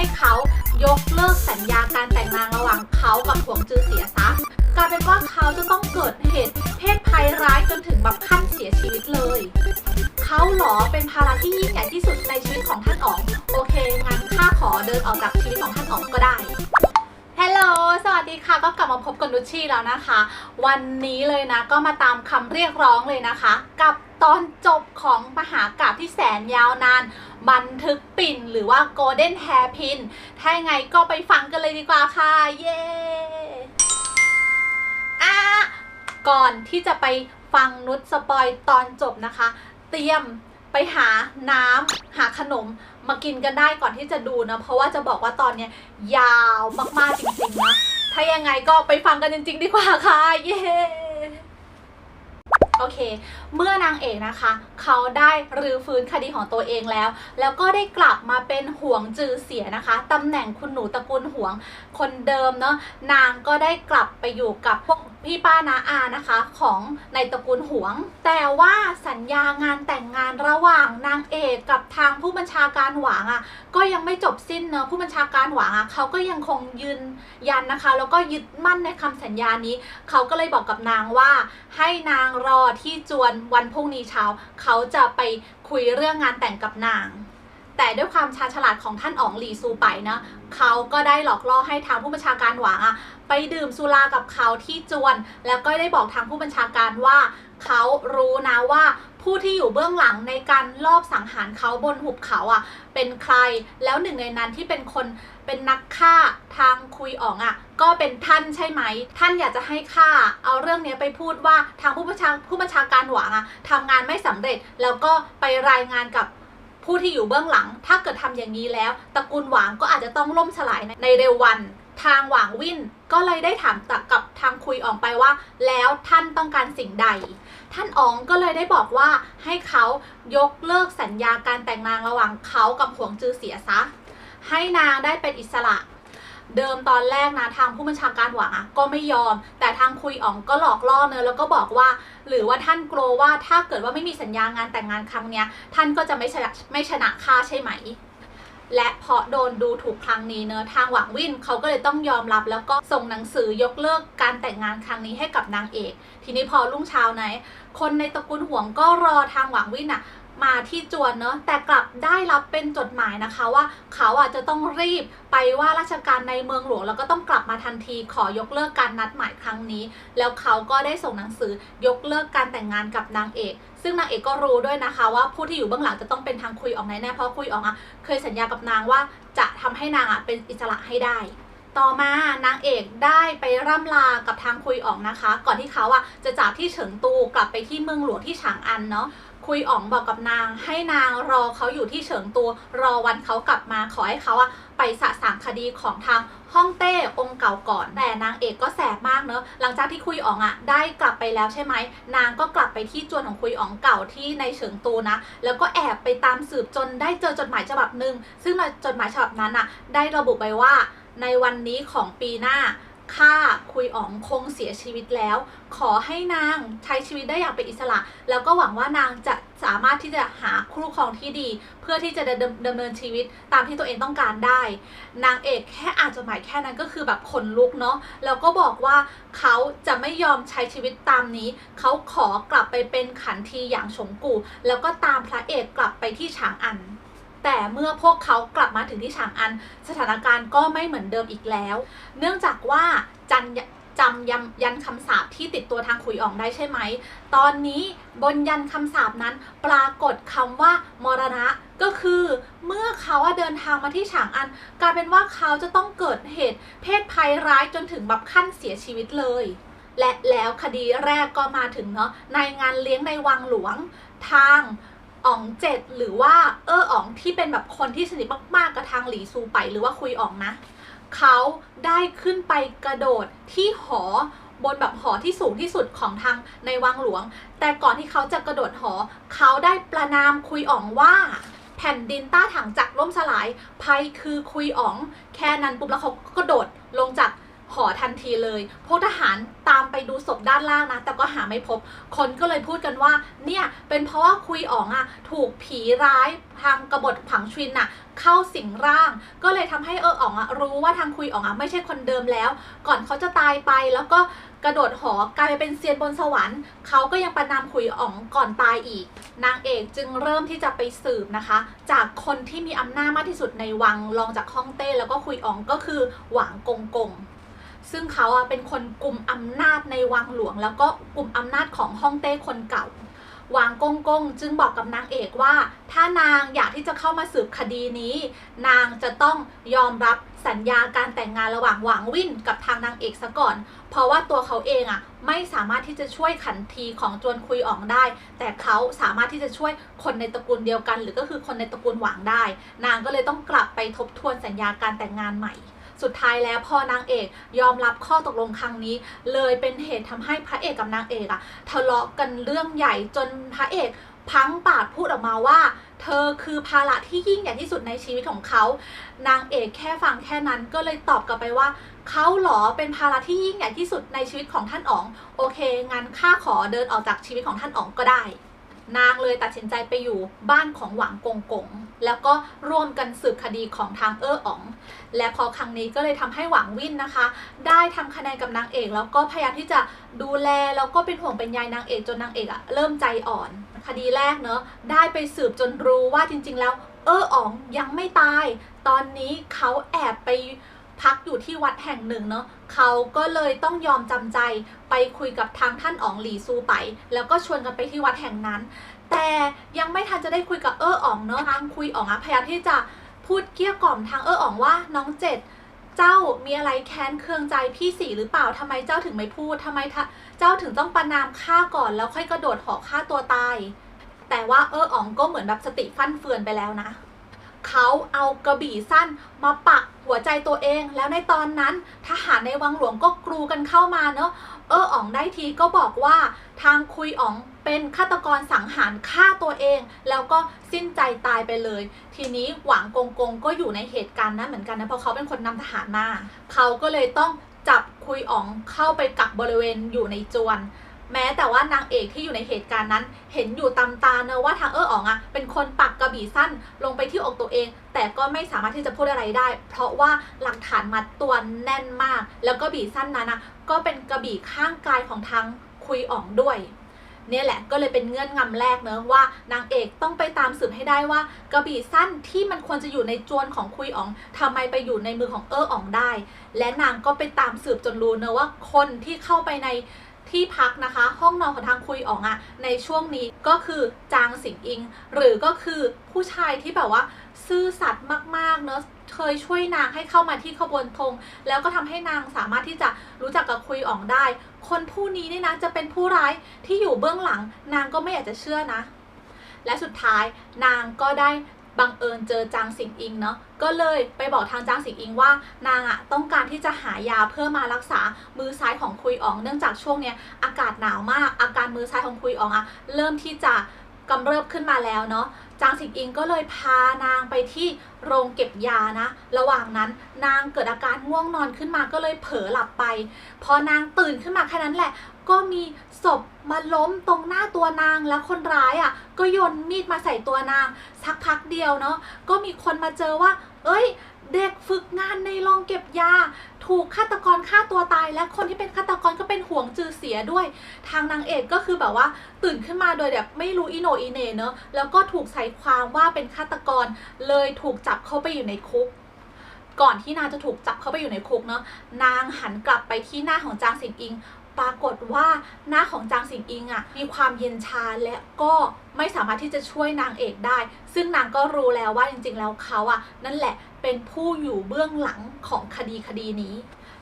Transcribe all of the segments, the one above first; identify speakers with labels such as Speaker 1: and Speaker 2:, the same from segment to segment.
Speaker 1: ให้เขายกเลิกสัญญาการแต่งงานระหว่างเขากับหวงจือเสียซะกลายเป็นว่าเขาจะต้องเกิดเหตุเพศภัยร้ายจนถึงแบบขั้นเสียชีวิตเลย เขาหรอเป็นภาระที่ยิ่งใหญ่ที่สุดในชีวิตของท่านอ๋อง โอเคงั้นข้าขอเดินออกจากชีวิตของท่านอ๋องก็ได้ ฮัลโหล สวัสดีค่ะ ก็กลับมาพบกับนุชชี่แล้วนะคะ วันนี้เลยนะ ก็มาตามคำเรียกร้องเลยนะคะ กับตอนจบของมหากาบที่แสนยาวนาน บันทึกปิ่นหรือว่า Golden Hair Pin ถ้ายังไงก็ไปฟังกันเลยดีกว่าค่ะ เย้อะก่อนที่จะไปฟังนุชสปอยตอนจบนะคะ เตรียมไปหาน้ำหาขนม มากินกันได้ก่อนที่จะดูนะ เพราะว่าจะบอกว่าตอนเนี้ยยาวมากๆจริงๆนะ ถ้ายังไงก็ไปฟังกันจริง ๆ ดีกว่าค่ะ เย้ โอเค เมื่อนางเอกนะคะ เขาได้รื้อฟื้นคดีของตัวเองแล้ว แล้วก็ได้กลับมาเป็นห่วงจือเสียนะคะตำแหน่งคุณหนูตระกูลห่วงคนเดิมเนาะนางก็ได้กลับไปอยู่กับพวกพี่ป้านาอานะคะของในตระกูลหวง แต่ว่าสัญญางานแต่งงานระหว่างนางเอกกับทางผู้บัญชาการหวางอะ่ะก็ยังไม่จบสิ้นเนอะผู้บัญชาการหวางอะ่ะเขาก็ยังคงยืนยันนะคะ แล้วก็ยึดมั่นในคำสัญญานี้ เขาก็เลยบอกกับนางว่าให้นางรอที่จวนวันพรุ่งนี้เช้า เขาจะไปคุยเรื่องงานแต่งกับนาง แต่ด้วยความชาฉลาดของท่านอ๋องหลีซูไปนะเขาก็ได้หลอกล่อให้ทางผู้บัญชาการหวางอะไปดื่มสุรากับเขาที่จวน แล้วก็ได้บอกทางผู้บัญชาการว่าเขารู้นะว่าผู้ที่อยู่เบื้องหลังในการลอบสังหารเขาบนหุบเขาอะ เป็นใครแล้วหนึ่งในนั้นที่เป็นคน เป็นนักฆ่าทางคุยอ๋องอะ ก็เป็นท่านใช่ไหม ท่านอยากจะให้ข้าเอาเรื่องนี้ไปพูดว่าทางผู้บัญชาผู้บัญชาการหวังอะทำงานไม่สำเร็จแล้วก็ไปรายงานกับผู้ที่อยู่เบื้องหลัง ถ้าเกิดทำอย่างนี้แล้วตระกูลหวางก็อาจจะต้องล่มสลายในในเร็ววันทางหวางวินก็เลยได้ถามกับทางคุยอองไปว่า แล้วท่านต้องการสิ่งใด ท่านอ๋องก็เลยได้บอกว่าให้เขายกเลิกสัญญาการแต่งงานระหว่างเขากับหวงจือเสียซะ ให้นางได้เป็นอิสระเดิมตอนแรกนะทางผู้บัญชาการหวังอะก็ไม่ยอม แต่ทางคุยอ๋องก็หลอกล่อเนอะแล้วก็บอกว่า หรือว่าท่านกลัวว่าถ้าเกิดว่าไม่มีสัญญางานแต่งงานครั้งเนี้ย ท่านก็จะไม่ชนะไม่ชนะค่าใช่ไหม และเพราะโดนดูถูกครั้งนี้เนอะทางหวังวินเขาก็เลยต้องยอมรับ แล้วก็ส่งหนังสือยกเลิกการแต่งงานครั้งนี้ให้กับนางเอก ทีนี้พอรุ่งเช้าไหน คนในตระกูลหวงก็รอทางหวังวินอะมาที่จวนเนอะแต่กลับได้รับเป็นจดหมายนะคะว่าเขาอะจะต้องรีบไปว่าราชการในเมืองหลวงแล้วก็ต้องกลับมาทันทีขอยกเลิกการนัดหมายครั้งนี้ แล้วเขาก็ได้ส่งหนังสือยกเลิกการแต่งงานกับนางเอก ซึ่งนางเอกก็รู้ด้วยนะคะว่าผู้ที่อยู่เบื้องหลังจะต้องเป็นทางคุยออกแน่ๆเพราะคุยออกอะเคยสัญญากับนางว่าจะทำให้นางอะเป็นอิสระให้ได้ต่อมานางเอกได้ไปร่ำลากับทางคุยออกนะคะ ก่อนที่เขาอะจะจากที่เฉิงตูกลับไปที่เมืองหลวงที่ฉางอันเนาะ คุยอ๋องบอกกับนาง ให้นางรอเขาอยู่ที่เฉิงตูรอวันเขากลับมาขอให้เขาอะไปสะสางคดีของทางฮ่องเต้องค์เก่าก่อน แต่นางเอกก็แสบมากเนอะหลังจากที่คุยอ๋องอะได้กลับไปแล้วใช่ไหมนางก็กลับไปที่จวนของคุยอ๋องเก่าที่ในเฉิงตูนะ แล้วก็แอบไปตามสืบจนได้เจอจดหมายฉบับหนึ่งซึ่งในจดหมายฉบับนั้นอะได้ระบุไว้ว่าในวันนี้ของปีหน้า ข้าคุยอ๋องคงเสียชีวิตแล้ว ขอให้นางใช้ชีวิตได้อย่างเป็นอิสระ แล้วก็หวังว่านางจะสามารถที่จะหาคู่ครองที่ดี เพื่อที่จะดำดำเนินชีวิตตามที่ตัวเองต้องการได้ นางเอกแค่อ่านจดหมายแค่นั้นก็คือแบบขนลุกเนาะแล้วก็บอกว่าเขาจะไม่ยอมใช้ชีวิตตามนี้ เขาขอกลับไปเป็นขันทีอย่างฉงกู่ แล้วก็ตามพระเอกกลับไปที่ฉางอัน แต่เมื่อพวกเขากลับมาถึงที่ฉางอัน สถานการณ์ก็ไม่เหมือนเดิมอีกแล้ว เนื่องจากว่าจันจำย,ยันคำสาปที่ติดตัวทางขุยอ่องได้ใช่ไหม ตอนนี้บนยันคำสาปนั้นปรากฏคำว่ามรณะก็คือเมื่อเขาเดินทางมาที่ฉางอัน กลายเป็นว่าเขาจะต้องเกิดเหตุเพศภัยร้ายจนถึงแบบขั้นเสียชีวิตเลย และแล้วคดีแรกก็มาถึงเนาะในงานเลี้ยงในวังหลวงทาง อ๋องเจ็ดหรือว่าเอออ๋องที่เป็นแบบคนที่สนิทมากๆกับทางหลีซูไปหรือว่าคุยอ๋องนะเขาได้ขึ้นไปกระโดดที่หอบนแบบหอที่สูงที่สุดของทางในวังหลวง แต่ก่อนที่เขาจะกระโดดหอ เขาได้ประนามคุยอ๋องว่า แผ่นดินต้าถังจักรล่มสลายภัยคือคุยอ๋อง แค่นั้นปุ๊บแล้วเขาก็กระโดดลงจาก หอทันทีเลยพวกทหารตามไปดูศพด้านล่างนะ แต่ก็หาไม่พบ คนก็เลยพูดกันว่า เนี่ย เป็นเพราะว่าคุยอ๋องอะถูกผีร้ายทางกบฏผังชวินอะเข้าสิงร่าง ก็เลยทำให้เอออ๋องอะรู้ว่าทางคุยอ๋องอะไม่ใช่คนเดิมแล้ว ก่อนเขาจะตายไปแล้วก็กระโดดหอกลายไปเป็นเซียนบนสวรรค์เขาก็ยังประนามคุยอ๋องก่อนตายอีก นางเอกจึงเริ่มที่จะไปสืบนะคะ จากคนที่มีอำนาจมากที่สุดในวังรองจากฮ่องเต้แล้วก็คุยอ๋องก็คือหวางกงกง ซึ่งเขาอะเป็นคนกลุ่มอำนาจในวังหลวง แล้วก็กลุ่มอำนาจของฮ่องเต้คนเก่าวางกงกงจึงบอกกับนางเอกว่า ถ้านางอยากที่จะเข้ามาสืบคดีนี้ นางจะต้องยอมรับสัญญาการแต่งงานระหว่างหวางวินกับทางนางเอกซะก่อน เพราะว่าตัวเขาเองอะไม่สามารถที่จะช่วยขันทีของจวนคุยอ๋องได้ แต่เขาสามารถที่จะช่วยคนในตระกูลเดียวกัน หรือก็คือคนในตระกูลหวางได้ นางก็เลยต้องกลับไปทบทวนสัญญาการแต่งงานใหม่ สุดท้ายแล้วพอนางเอกยอมรับข้อตกลงครั้งนี้ เลยเป็นเหตุทำให้พระเอกกับนางเอกอะทะเลาะกันเรื่องใหญ่จนพระเอกพังปากพูดออกมาว่า เธอคือภาระที่ยิ่งใหญ่ที่สุดในชีวิตของเขา นางเอกแค่ฟังแค่นั้นก็เลยตอบกลับไปว่า เขาหรอเป็นภาระที่ยิ่งใหญ่ที่สุดในชีวิตของท่านอ๋อง โอเคงั้นข้าขอเดินออกจากชีวิตของท่านอ๋องก็ได้ นางเลยตัดสินใจไปอยู่บ้านของหวังกงกง แล้วก็ร่วมกันสืบคดีของทางเอออ๋อง และพอครั้งนี้ก็เลยทำให้หวังวินนะคะ ได้ทำคะแนนกับนางเอก แล้วก็พยายามที่จะดูแลแล้วก็เป็นห่วงเป็นใยนางเอกจนนางเอกอะเริ่มใจอ่อน คดีแรกเนอะได้ไปสืบจนรู้ว่าจริง ๆ แล้ว เอออ๋องยังไม่ตาย ตอนนี้เขาแอบไป พักอยู่ที่วัดแห่งหนึ่งเนาะเขาก็เลยต้องยอมจำใจไปคุยกับทางท่านอ๋องหลีซูไป แล้วก็ชวนกันไปที่วัดแห่งนั้น แต่ยังไม่ทันจะได้คุยกับเอออ๋องเนอะทางคุยอ๋องอะพยายามที่จะพูดเกี้ยกล่อมทางเอออ๋องว่าน้องเจ็ดเจ้ามีอะไรแค้นเคืองใจพี่สี่หรือเปล่าทำไมเจ้าถึงไม่พูดทำไมเจ้าถึงต้องประนามฆ่าก่อนแล้วค่อยกระโดดหอฆ่าตัวตาย แต่ว่าเอออ๋องก็เหมือนแบบสติฟั่นเฟือนไปแล้วนะ เขาเอากระบี่สั้นมาปักหัวใจตัวเอง แล้วในตอนนั้นทหารในวังหลวงก็กรูกันเข้ามาเนอะเอออ๋องได้ทีก็บอกว่าทางคุยอ๋องเป็นฆาตกรสังหารฆ่าตัวเอง แล้วก็สิ้นใจตายไปเลย ทีนี้หวังกงกงก็อยู่ในเหตุการณ์นั้นเหมือนกันนะเพราะเขาเป็นคนนำทหารมาเขาก็เลยต้องจับคุยอ๋องเข้าไปกักบริเวณอยู่ในจวน แม้แต่ว่านางเอกที่อยู่ในเหตุการณ์นั้น เห็นอยู่ตามตาเนอะว่าทางเอออ๋องอะเป็นคนปักกระบี่สั้นลงไปที่อกตัวเอง แต่ก็ไม่สามารถที่จะพูดอะไรได้ เพราะว่าหลักฐานมัดตัวแน่นมาก แล้วก็บี่สั้นนั้นนะก็เป็นกระบี่ข้างกายของทางคุยอ๋องด้วยเนี่ยแหละก็เลยเป็นเงื่อนงำแรกเนอะว่านางเอกต้องไปตามสืบให้ได้ว่ากระบี่สั้นที่มันควรจะอยู่ในจวนของคุยอ๋องทำไมไปอยู่ในมือของเอออ๋องได้ และนางก็ไปตามสืบจนรู้เนอะว่าคนที่เข้าไปใน ที่พักนะคะ ห้องนอนของทางคุยอ๋องอะในช่วงนี้ก็คือจางสิงอิง หรือก็คือผู้ชายที่แบบว่า ซื่อสัตย์มากๆเนอะเคยช่วยนางให้เข้ามาที่ขบวนธงแล้วก็ทำให้นางสามารถที่จะรู้จักกับคุยอ๋องได้ คนผู้นี้เนี่ยนะจะเป็นผู้ร้ายที่อยู่เบื้องหลัง นางก็ไม่อยากจะเชื่อนะ และสุดท้ายนางก็ได้ บังเอิญเจอจางสิงอิงเนาะก็เลยไปบอกทางจางสิงอิงว่านางอะต้องการที่จะหายาเพื่อมารักษามือซ้ายของคุยอ๋อง เนื่องจากช่วงเนี้ยอากาศหนาวมากอาการมือซ้ายของคุยอ๋องอะเริ่มที่จะกำเริบขึ้นมาแล้วเนาะ จางสิงอิงก็เลยพานางไปที่โรงเก็บยานะ ระหว่างนั้นนางเกิดอาการง่วงนอนขึ้นมาก็เลยเผลอหลับไป พอนางตื่นขึ้นมาแค่นั้นแหละ ก็มีศพมาล้มตรงหน้าตัวนางแล้วคนร้ายอะ่ะ ก็โยนมีดมาใส่ตัวนาง สักพักเดียวเนาะก็มีคนมาเจอว่า เอ้ย เด็กฝึกงานในโรงเก็บยา ถูกฆาตกรฆ่าตัวตาย และคนที่เป็นฆาตกรก็เป็นห่วงจือเสียด้วย ทางนางเอกก็คือแบบว่าตื่นขึ้นมาโดยแบบไม่รู้อีโนอีเน่เนอะแล้วก็ถูกใส่ความว่าเป็นฆาตกรเลยถูกจับเข้าไปอยู่ในคุกก่อนที่นางจะถูกจับเข้าไปอยู่ในคุกเนาะนางหันกลับไปที่หน้าของจางสิงอิง ปรากฏว่าหน้าของจางสิงอิงอะ่ะมีความเย็นชาและก็ไม่สามารถที่จะช่วยนางเอกได้ ซึ่งนางก็รู้แล้วว่าจริงๆ แล้วเขาอะ่ะนั่นแหละเป็นผู้อยู่เบื้องหลังของคดีคดีนี้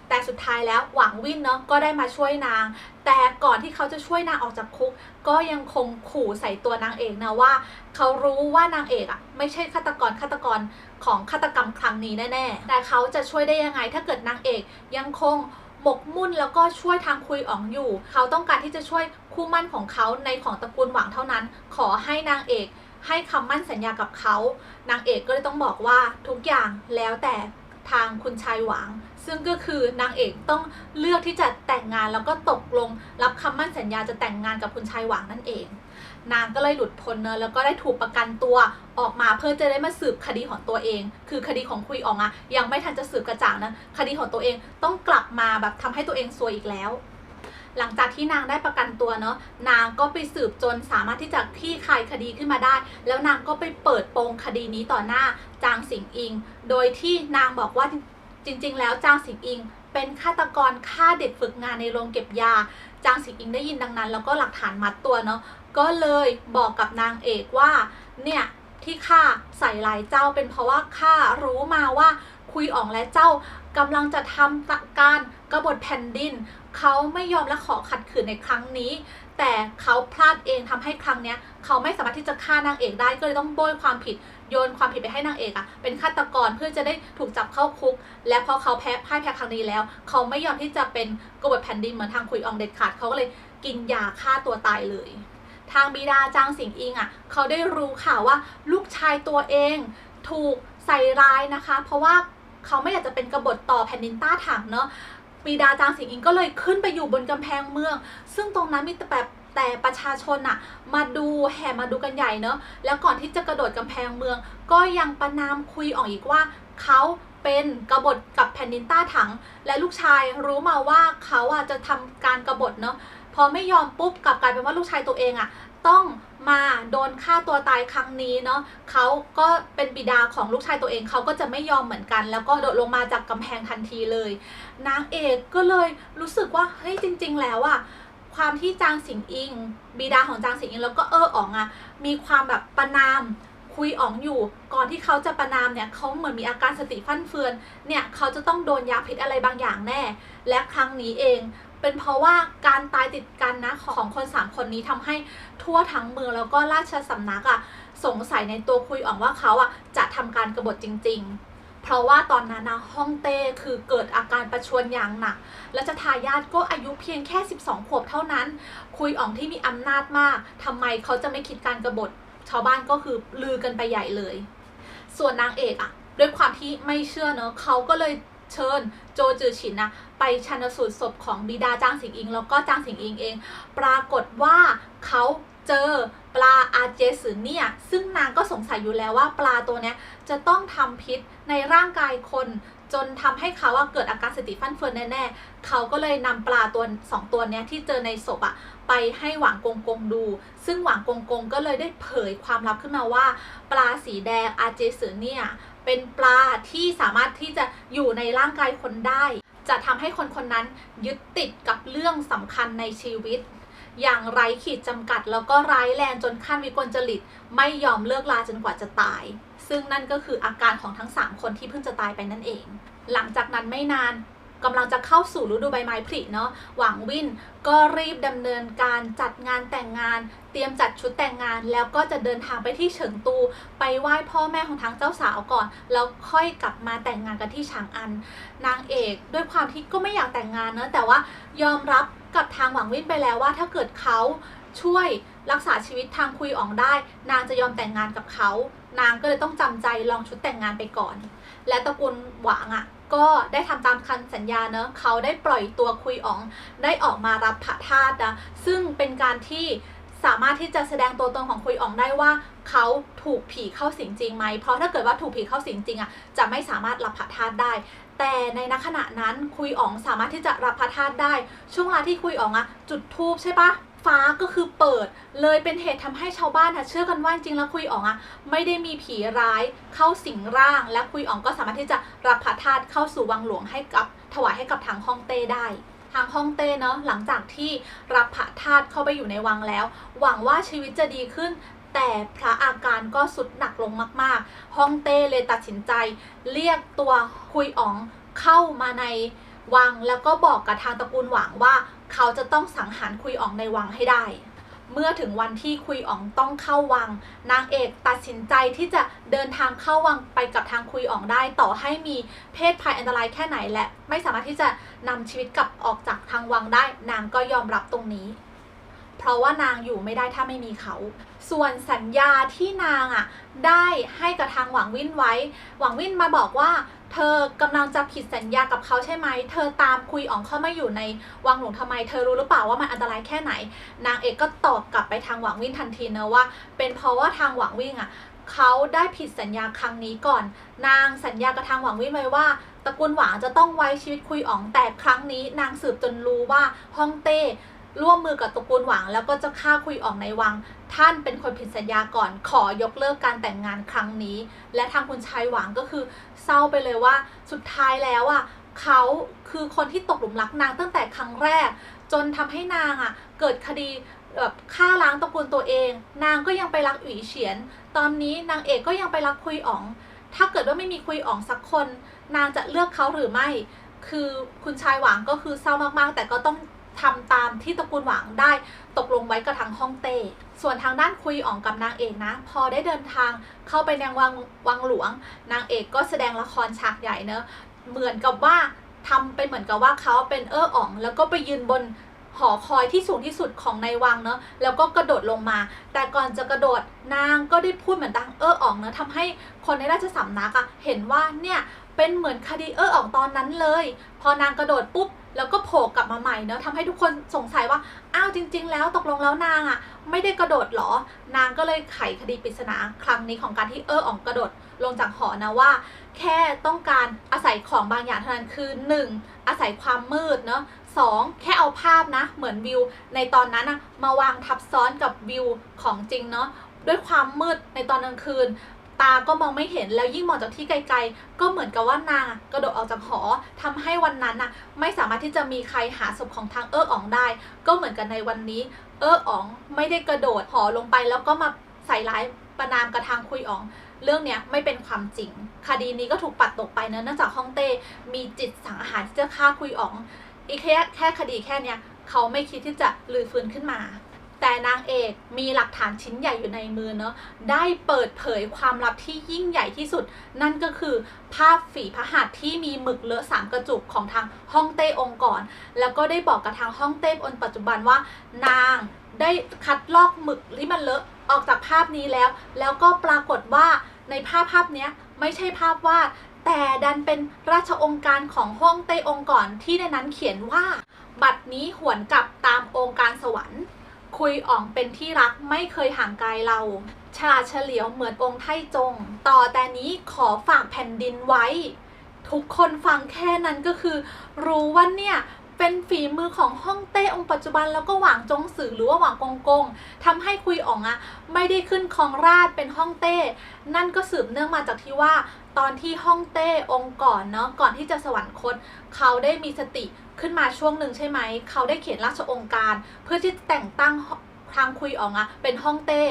Speaker 1: แต่สุดท้ายแล้วหวังวินเนาะก็ได้มาช่วยนาง แต่ก่อนที่เขาจะช่วยนางออกจากคุก ก็ยังคงขู่ใส่ตัวนางเอกนะว่า เขารู้ว่านางเอกอะ่ะไม่ใช่ฆาตกรฆาตกรของฆาตกรรมครั้งนี้แน่ๆแต่เขาจะช่วยได้ยังไงถ้าเกิดนางเอกยังคง หมกมุ่นแล้วก็ช่วยทางคุยอ๋องอยู่ เขาต้องการที่จะช่วยคู่มั่นของเขาในของตระกูลหวังเท่านั้น ขอให้นางเอกให้คำมั่นสัญญากับเขา นางเอกก็เลยต้องบอกว่าทุกอย่างแล้วแต่ ทางคุณชายหวางซึ่งก็คือนางเอกต้องเลือกที่จะแต่งงานแล้วก็ตกลง รับคำมั่นสัญญาจะแต่งงานกับคุณชายหวางนั่นเอง นางก็เลยหลุดพ้นเนอะแล้วก็ได้ถูกประกันตัวออกมาเพื่อจะได้มาสืบคดีของตัวเอง คือคดีของคุยอองอะยังไม่ทันจะสืบกระจ่างนะคดีของตัวเองต้องกลับมาแบบทำให้ตัวเองซวยอีกแล้ว หลังจากที่นางได้ประกันตัวเนาะนางก็ไปสืบจนสามารถที่จะคลี่คลายคดีขึ้นมาได้ แล้วนางก็ไปเปิดโปงคดีนี้ต่อหน้าจางสิงอิง โดยที่นางบอกว่าจริง ๆ แล้วจางสิงอิง เป็นฆาตกรฆ่าเด็กฝึกงานในโรงเก็บยา จางสิงอิงได้ยินดังนั้น แล้วก็หลักฐานมัดตัวเนาะก็เลยบอกกับนางเอกว่าเนี่ยที่ข้าใส่หลายเจ้าเป็นเพราะว่าข้ารู้มาว่า คุยอ่องและเจ้ากำลังจะทำการกบฏแผ่นดิน เขาไม่ยอมและขอขัดขืนในครั้งนี้ แต่เขาพลาดเองทำให้ครั้งเนี้ย เขาไม่สามารถที่จะฆ่านางเอกได้ก็เลยต้องโบยความผิดโยนความผิดไปให้นางเอกอะเป็นฆาตกรเพื่อจะได้ถูกจับเข้าคุก และพอเขาแพ้พ่ายแพ้ครั้งนี้แล้ว เขาไม่ยอมที่จะเป็นกบฏแผ่นดินเหมือนทางคุยอองเด็ดขาดเขาก็เลยกินยาฆ่าตัวตายเลยทางบิดาจางสิงอิงอะเขาได้รู้ข่าวว่าลูกชายตัวเองถูกใส่ร้ายนะคะ เพราะว่า เขาไม่อยากจะเป็นกบฏต่อแผ่นดินต้าถังเนาะปีดาจางสิงอิงก็เลยขึ้นไปอยู่บนกำแพงเมือง ซึ่งตรงนั้นมีแต่แบบแต่ประชาชนอะมาดูแห่มาดูกันใหญ่เนอะแล้วก่อนที่จะกระโดดกำแพงเมือง ก็ยังประนามคุยออกอีกว่าเขาเป็นกบฏกับแผ่นดินต้าถัง และลูกชายรู้มาว่าเขาอะจะทำการกบฏเนอะพอไม่ยอมปุ๊บกลับกลายเป็นว่าลูกชายตัวเองอะ ต้องมาโดนฆ่าตัวตายครั้งนี้เนาะเขาก็เป็นบิดาของลูกชายตัวเองเขาก็จะไม่ยอมเหมือนกัน แล้วก็โดดลงมาจากกำแพงทันทีเลยนางเอกก็เลยรู้สึกว่าเฮ้ยจริง ๆ แล้วอะความที่จางสิงอิง บิดาของจางสิงอิง แล้วก็เอออ๋องอะมีความแบบประนามคุยอ๋องอยู่ ก่อนที่เขาจะประนามเนี่ยเขาเหมือนมีอาการสติฟั่นเฟือนเนี่ยเขาจะต้องโดนยาพิษอะไรบางอย่างแน่ และครั้งนี้เอง เป็นเพราะว่าการตายติดกันนะของคนสามคนนี้ทำให้ทั่วทั้งเมืองแล้วก็ราชสำนักอะสงสัยในตัวคุยอ๋องว่าเขาอะจะทำการกบฏจริง ๆ เพราะว่าตอนนั้นนะฮ่องเต้คือเกิดอาการประชวรอย่างหนัก และจะทายาทก็อายุเพียงแค่ 12 ขวบเท่านั้น คุยอ่องที่มีอำนาจมากทำไมเขาจะไม่คิดการกรบฏชาวบ้านก็คือลือกันไปใหญ่เลย ส่วนนางเอกอะด้วยความที่ไม่เชื่อเนอะเขาก็เลย เชิญโจจือฉินนะไปชันสูตรศพของบิดาจางสิงอิง แล้วก็จางสิงอิงเอง ปรากฏว่าเขาเจอปลาอาเจสือเนี่ย ซึ่งนางก็สงสัยอยู่แล้วว่าปลาตัวนี้จะต้องทำพิษในร่างกายคนจนทำให้เขาอะเกิดอาการสติฟั่นเฟือนแน่ๆ เขาก็เลยนำปลาตัวสองตัวเนี้ยที่เจอในศพอะไปให้หวางกงกงดู ซึ่งหวางกงกงก็เลยได้เผยความลับขึ้นมาว่า ปลาสีแดงอาเจสือเนี่ย เป็นปลาที่สามารถที่จะอยู่ในร่างกายคนได้ จะทำให้คนคนนั้นยึดติดกับเรื่องสำคัญในชีวิต อย่างไร้ขีดจำกัด แล้วก็ร้ายแรงจนขั้นวิกลจริต ไม่ยอมเลิกลาจนกว่าจะตาย ซึ่งนั่นก็คืออาการของทั้ง 3 คนที่เพิ่งจะตายไปนั่นเอง หลังจากนั้นไม่นาน กำลังจะเข้าสู่ฤดูใบไม้ผลิเนาะหวังวินก็รีบดำเนินการจัดงานแต่งงาน เตรียมจัดชุดแต่งงาน แล้วก็จะเดินทางไปที่เฉิงตู ไปไหว้พ่อแม่ของทั้งเจ้าสาวก่อน แล้วค่อยกลับมาแต่งงานกันที่ฉางอัน นางเอกด้วยความที่ก็ไม่อยากแต่งงานเนอะแต่ว่ายอมรับกับทางหวังวินไปแล้วว่าถ้าเกิดเขาช่วยรักษาชีวิตทางคุยอ่องได้ นางจะยอมแต่งงานกับเขา นางก็เลยต้องจำใจลองชุดแต่งงานไปก่อน และตระกูลหวางอะ่ะ ก็ได้ทำตามคันสัญญาเนอะเขาได้ปล่อยตัวคุยอ๋องได้ออกมารับพระธาตุนะซึ่งเป็นการที่สามารถที่จะแสดงตัวตนของคุยอ๋องได้ว่าเขาถูกผีเข้าสิงจริงไหม เพราะถ้าเกิดว่าถูกผีเข้าสิงจริงอะ่ะจะไม่สามารถรับพระธาตุได้ แต่ในณขณะนั้นคุยอ๋องสามารถที่จะรับพระธาตุได้ ช่วงเวลาที่คุยอ๋องอะจุดทูบใช่ปะ ฟ้าก็คือเปิด เลยเป็นเหตุทำให้ชาวบ้านอะเชื่อกันว่าจริงแล้วคุยอ๋องอะไม่ได้มีผีร้ายเข้าสิงร่าง และคุยอ๋องก็สามารถที่จะรับพระธาตุเข้าสู่วังหลวงให้กับถวายให้กับทางฮ่องเต้ได้ทางฮ่องเต้เนาะหลังจากที่รับพระธาตุเข้าไปอยู่ในวังแล้ว หวังว่าชีวิตจะดีขึ้น แต่พระอาการก็สุดหนักลงมากๆฮ่องเต้เลยตัดสินใจ เรียกตัวคุยอ๋องเข้ามาในวังแล้วก็บอกกับทางตระกูลหวังว่า เขาจะต้องสังหารคุยอองในวังให้ได้ เมื่อถึงวันที่คุยอองต้องเข้าวัง นางเอกตัดสินใจที่จะเดินทางเข้าวังไปกับทางคุยอองได้ ต่อให้มีเพศภัยอันตรายแค่ไหนและ ไม่สามารถที่จะนำชีวิตกลับออกจากทางวังได้ นางก็ยอมรับตรงนี้เพราะว่านางอยู่ไม่ได้ถ้าไม่มีเขา ส่วนสัญญาที่นางอะได้ให้กับทางหวังวินไว้ หวังวินมาบอกว่า เธอกำลังจะผิดสัญญากับเขาใช่ไหม เธอตามคุยอ๋องเข้ามาอยู่ในวังหลวงทำไม เธอรู้หรือเปล่าว่ามันอันตรายแค่ไหน นางเอกก็ตอบกลับไปทางหวังวิ่งทันทีนะว่า เป็นเพราะว่าทางหวังวิ่งอะเขาได้ผิดสัญญาครั้งนี้ก่อน นางสัญญากับทางหวังวิ่งไว้ว่าตระกูลหวางจะต้องไว้ชีวิตคุยอ๋องแต่ครั้งนี้ นางสืบจนรู้ว่าฮ่องเต้ ร่วมมือกับตระกูลหวางแล้วก็จะฆ่าคุยอ๋องในวัง ท่านเป็นคนผิดสัญญาก่อน ขอยกเลิกการแต่งงานครั้งนี้ และทางคุณชายหวางก็คือเศร้าไปเลยว่า สุดท้ายแล้วอะเขาคือคนที่ตกหลุมรักนางตั้งแต่ครั้งแรก จนทำให้นางอะเกิดคดีแบบฆ่าล้างตระกูลตัวเอง นางก็ยังไปรักอุ๋ยเฉียน ตอนนี้นางเอกก็ยังไปรักคุยอ๋อง ถ้าเกิดว่าไม่มีคุยอ๋องสักคน นางจะเลือกเขาหรือไม่ คือคุณชายหวางก็คือเศร้ามากๆ แต่ก็ต้อง ทำตามที่ตระกูลหวางได้ตกลงไว้กับทางฮ่องเต้ ส่วนทางด้านคุยอ๋องกับนางเอกนะ พอได้เดินทางเข้าไปในวังวังหลวง นางเอกก็แสดงละครฉากใหญ่เนอะเหมือนกับว่าทำเป็นเหมือนกับว่าเขาเป็นเอออ๋องแล้วก็ไปยืนบนหอคอยที่สูงที่สุดของในวังเนอะแล้วก็กระโดดลงมา แต่ก่อนจะกระโดดนางก็ได้พูดเหมือนดังเอออ๋องเนอะทำให้คนในราชสำนักอะเห็นว่าเนี่ยเป็นเหมือนคดีเอออ๋องตอนนั้นเลย พอนางกระโดดปุ๊บ แล้วก็โผล่กลับมาใหม่เนอะทำให้ทุกคนสงสัยว่าอ้าวจริง ๆ แล้วตกลงแล้วนางอะไม่ได้กระโดดหรอ นางก็เลยไขคดีปริศนาครั้งนี้ของการที่เอออ๋องกระโดดลงจากหอนะว่า แค่ต้องการอาศัยของบางอย่างเท่านั้นคือ 1. อาศัยความมืดเนาะสองแค่เอาภาพนะ เหมือนวิว ในตอนนั้นนะมาวางทับซ้อนกับวิวของจริงเนาะด้วยความมืดในตอนกลางคืน ตาก็มองไม่เห็นแล้วยิ่งมองจากที่ไกล ๆ ก็เหมือนกับว่านางกระโดดออกจากหอทำให้วันนั้นน่ะไม่สามารถที่จะมีใครหาศพของทางเอออ๋องได้ ก็เหมือนกันในวันนี้ เอออ๋องไม่ได้กระโดดหอลงไป แล้วก็มาใส่ร้ายประนามกระทางคุยอ๋องเรื่องเนี้ยไม่เป็นความจริง คดีนี้ก็ถูกปัดตกไปเนะเนื่องจากฮ่องเต้มีจิตสังหารที่จะฆ่าคุยอ๋องอีกแค่แค่คดีแค่เนี้ยเขาไม่คิดที่จะลือฟื้นขึ้นมา แต่นางเอกมีหลักฐานชิ้นใหญ่อยู่ในมือเนอะได้เปิดเผยความลับที่ยิ่งใหญ่ที่สุด นั่นก็คือภาพฝีพระหัตถ์ที่มีหมึกเลอะสามกระจุกของทางฮ่องเต้องค์ก่อน แล้วก็ได้บอกกับทางฮ่องเต้องค์ปัจจุบันว่า นางได้คัดลอกหมึกที่มันเลอะออกจากภาพนี้แล้ว แล้วก็ปรากฏว่าในภาพภาพนี้ไม่ใช่ภาพวาดแต่ดันเป็นราชองค์การของฮ่องเต้องค์ก่อนที่ในนั้นเขียนว่า บัดนี้หวนกลับตามองค์การสวรรค์ คุยอ่องเป็นที่รักไม่เคยห่างไกลเรา ฉลาดเฉลียวเหมือนองค์ไท่จง ต่อแต่นี้ขอฝากแผ่นดินไว้ ทุกคนฟังแค่นั้นก็คือ รู้ว่าเนี่ย เป็นฝีมือของฮ่องเต้องค์ปัจจุบันแล้วก็หวางจงสือหรือว่าหวางกงกงทำให้คุยอ่องอะไม่ได้ขึ้นครองราชเป็นฮ่องเต้ นั่นก็สืบเนื่องมาจากที่ว่า ตอนที่ฮ่องเต้องค์ก่อนเนาะก่อนที่จะสวรรคต เขาได้มีสติขึ้นมาช่วงหนึ่งใช่ไหม เขาได้เขียนราชองค์การ เพื่อที่จะแต่งตั้งทางคุยอ๋องอะเป็นฮ่องเต้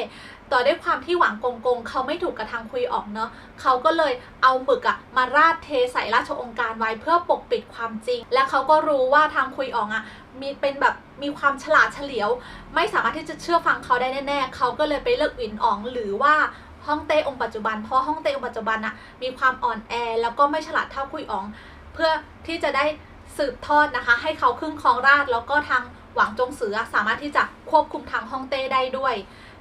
Speaker 1: ต่อด้วยความที่หวังกงกงเขาไม่ถูกกับทางคุยออกเนาะเขาก็เลยเอาหมึกอะมาราดเทใส่ราชองค์การไว้เพื่อปกปิดความจริง และเขาก็รู้ว่าทางคุยอองอะมีเป็นแบบมีความฉลาดเฉลียว ไม่สามารถที่จะเชื่อฟังเขาได้แน่ๆเขาก็เลยไปเลือกอินอองหรือว่าฮ่องเต้องค์ปัจจุบันเพราะฮ่องเต้องค์ปัจจุบันอะมีความอ่อนแอแล้วก็ไม่ฉลาดเท่าคุยออง เพื่อที่จะได้สืบทอดนะคะ ให้เขาขึ้นครองราชแล้วก็ทางหวังจงเสือสามารถที่จะควบคุมทางฮ่องเต้ได้ด้วย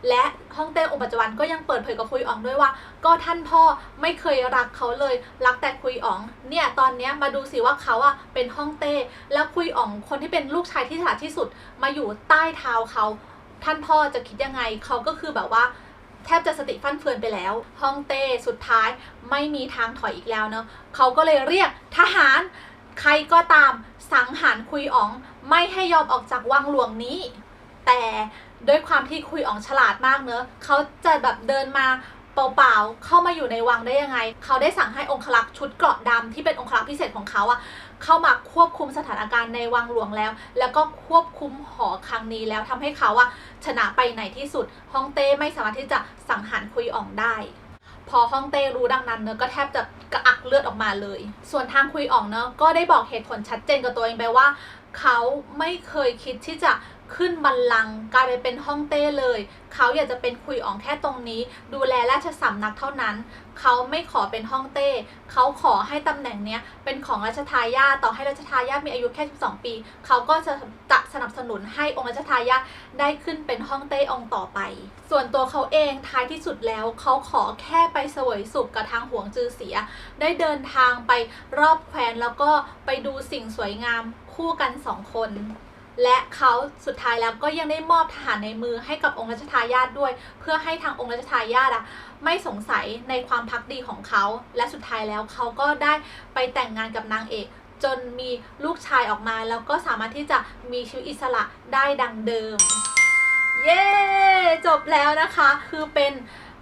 Speaker 1: และฮ่องเต้องค์ปัจจุบันก็ยังเปิดเผยกับคุยอ๋องด้วยว่า ก็ท่านพ่อไม่เคยรักเขาเลย รักแต่คุยอ๋อง เนี่ยตอนเนี้ยมาดูสิว่าเขาอะเป็นฮ่องเต้ แล้วคุยอ๋องคนที่เป็นลูกชายที่ฉลาดที่สุด มาอยู่ใต้เท้าเขา ท่านพ่อจะคิดยังไงเขาก็คือแบบว่าแทบจะสติฟั่นเฟือนไปแล้ว ฮ่องเต้สุดท้ายไม่มีทางถอยอีกแล้วเนาะเขาก็เลยเรียกทหารใครก็ตามสังหารคุยอ๋อง ไม่ให้ยอมออกจากวังหลวงนี้ แต่ ด้วยความที่คุยอ๋องฉลาดมากเนอะเขาจะแบบเดินมาเปล่าๆ เข้ามาอยู่ในวังได้ยังไง เขาได้สั่งให้องครักษ์ชุดเกราะดำที่เป็นองครักษ์พิเศษของเขาอะเข้ามาควบคุมสถานการณ์ในวังหลวงแล้ว แล้วก็ควบคุมหอครั้งนี้แล้วทำให้เขาอะชนะไปในที่สุดฮ่องเต้ไม่สามารถที่จะสังหารคุยอ๋องได้ พอฮ่องเต้รู้ดังนั้นเนอะก็แทบจะกระอักเลือดออกมาเลย ส่วนทางคุยอ่องเนอะก็ได้บอกเหตุผลชัดเจนกับตัวเองไปว่า เขาไม่เคยคิดที่จะ ขึ้นบัลลังก์กลายไปเป็นฮ่องเต้เลย เขาอยากจะเป็นคุยอ๋องแค่ตรงนี้ ดูแลราชสำนักเท่านั้น เขาไม่ขอเป็นฮ่องเต้ เขาขอให้ตำแหน่งเนี้ยเป็นของราชทายาทต่อให้ราชทายาทมีอายุแค่ 12 ปี เขาก็จะจะสนับสนุนให้องค์ราชทายาทได้ขึ้นเป็นฮ่องเต้องต่อไป ส่วนตัวเขาเองท้ายที่สุดแล้วเขาขอแค่ไปเสวยสุขกับทางหวงจือเสีย ได้เดินทางไปรอบแคว้นแล้วก็ไปดูสิ่งสวยงามคู่กันสองคน และเขาสุดท้ายแล้วก็ยังได้มอบทหารในมือให้กับองค์รัชทายาทด้วย เพื่อให้ทางองค์รัชทายาทอะไม่สงสัยในความพักดีของเขา และสุดท้ายแล้วเขาก็ได้ไปแต่งงานกับนางเอกจนมีลูกชายออกมาแล้วก็สามารถที่จะมีชีวิตอิสระได้ดังเดิม เย้ จบแล้วนะคะ คือเป็น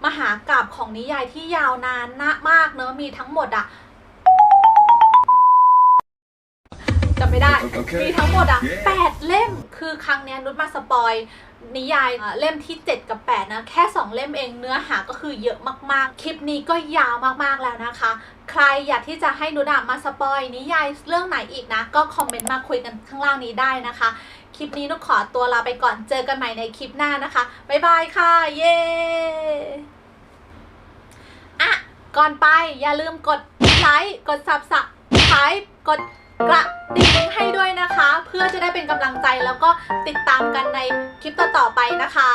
Speaker 1: มหากราบของนิยายที่ยาวนานนะมากเนอะมีทั้งหมดอะ ไม่ได้
Speaker 2: โอเค
Speaker 1: มีทั้งหมดอะ
Speaker 2: เย้
Speaker 1: แปดเล่ม คือครั้งเนี้ยนุชมาสปอยนิยายอะเล่มที่ 7 กับ 8 นะ แค่ 2 เล่มเองเนื้อหาก็คือเยอะมากๆ คลิปนี้ก็ยาวมากๆแล้วนะคะ ใครอยากที่จะให้นุชอะมาสปอยนิยายเรื่องไหนอีกนะ ก็คอมเมนต์มาคุยกันข้างล่างนี้ได้นะคะ คลิปนี้นุชขอตัวลาไปก่อนเจอกันใหม่ในคลิปหน้านะคะ บ๊ายบายค่ะ เย้อะก่อนไปอย่าลืมกดไลค์กด subscribe กด กระดิ่งให้ด้วยนะคะ เพื่อจะได้เป็นกำลังใจแล้วก็ติดตามกันในคลิปต่อๆไปนะคะ